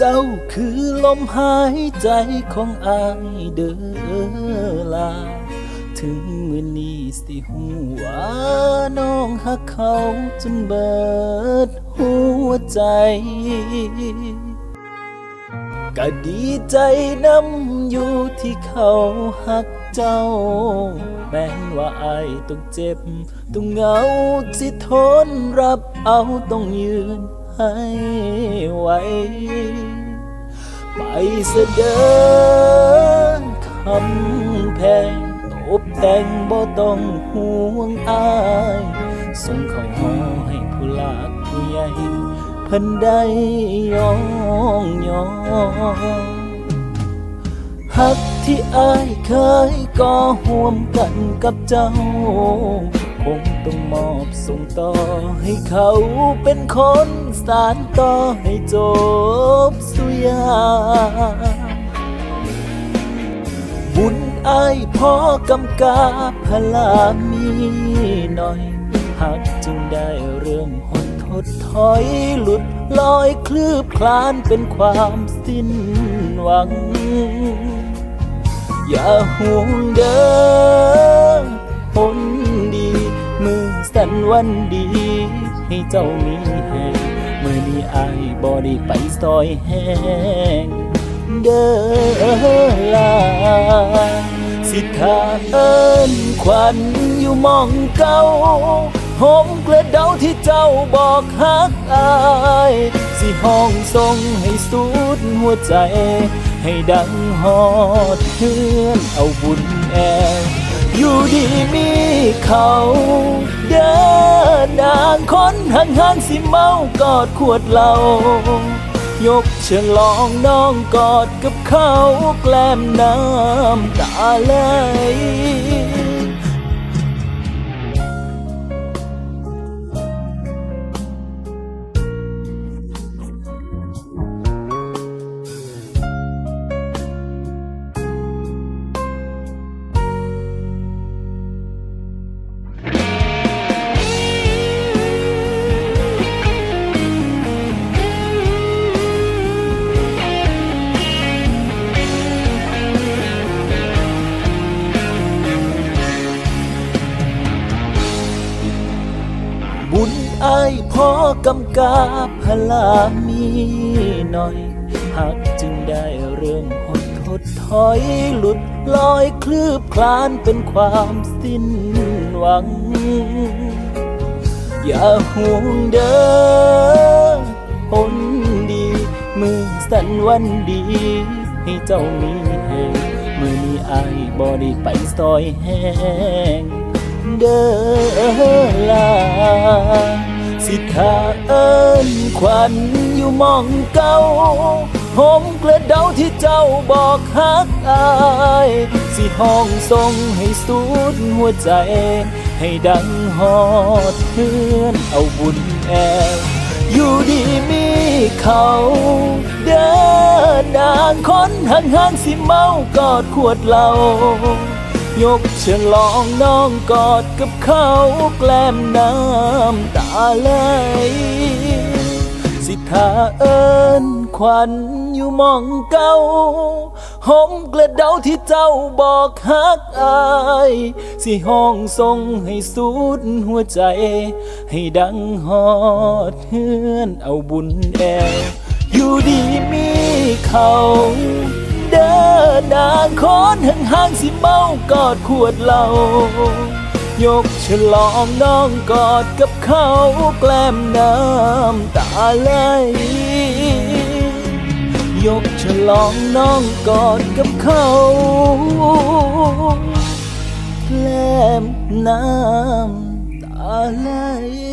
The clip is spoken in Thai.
เจ้าคือลมหายใจของอายเด้อลา ถึงมือนี้สิหัวน้องหักเขาจนเบิดหัวใจก็ดีใจน้ำอยู่ที่เขาหักเจ้า แม้ว่าอายต้องเจ็บ ต้องเหงาสิทนรับเอาต้องยืน ไหวไปเสดอคำแพงตบแต่งบ่ต้องห่วงอายส่งเขาหอให้ผู้หลักผู้ใหญ่เพิ่นได้ยองยองหักที่อายเคยก่อห่วมกันกับเจ้า คงต้องมอบส่งต่อ ให้เขาเป็นคนสานต่อให้จบสุยาบุญอายพ่อกำกาพลามีหน่อยหักจึงได้เรื่องหดทดถอยหลุดลอยคลืบคลานเป็นความสิ้นหวัง อย่าห่วงเด้อคน กันวันดี ให้เจ้ามีแหงมือนี้อายบ่ได้ไปซอยแห้งเด้อลาสิทาเอิญควันอยู่มองเก่าหอมกระเดาที่เจ้าบอกฮักอาย สิห้องทรงให้สุดหัวใจ ให้ดังฮอดเพื่อนเอาบุญแอ อยู่ดีมีเขา เดินนางคนห่างห่างๆสิเมากอดขวดเหล้ายกเฉลองน้องกอดกับเขาแกล้มน้ำตาไหล อายพ่อกำกาพลามีหน่อยหักจึงได้เรื่องหดทดถอยหลุดลอยคลืบคลานเป็นความสิ้นหวัง อย่าห่วงเด้อคนดี มือสั่นวันดี ให้เจ้ามีแหงมือนี้อายบ่ได้ไปซอยแห้ง เด้อลา สิทาเอิญควันอยู่มองเก่าหอมกระเดาที่เจ้าบอกฮักอาย สิห้องทรงให้สุดหัวใจ ให้ดังฮอดเพื่อนเอาบุญแอวอยู่ดีมีเขาเดินนางคนห่างห่างๆสิเมากอดขวดเหล้า ยกฉลองน้องกอดกับเขาแกล้มน้ำตาไหลสิทาเอิญควันอยู่มองเก่าหอมกระเดาที่เจ้าบอกฮักอาย สิห้องทรงให้สุดหัวใจ ให้ดังฮอดเฮือนเอาบุญแอวอยู่ดีมีเขา นางคนห่างห่างๆสิเมากอดขวดเหล้ายกฉลองน้องกอดกับเขาแกล้มน้ำตาไหลยกฉลองน้องกอดกับเขาแกล้มน้ำตาไหล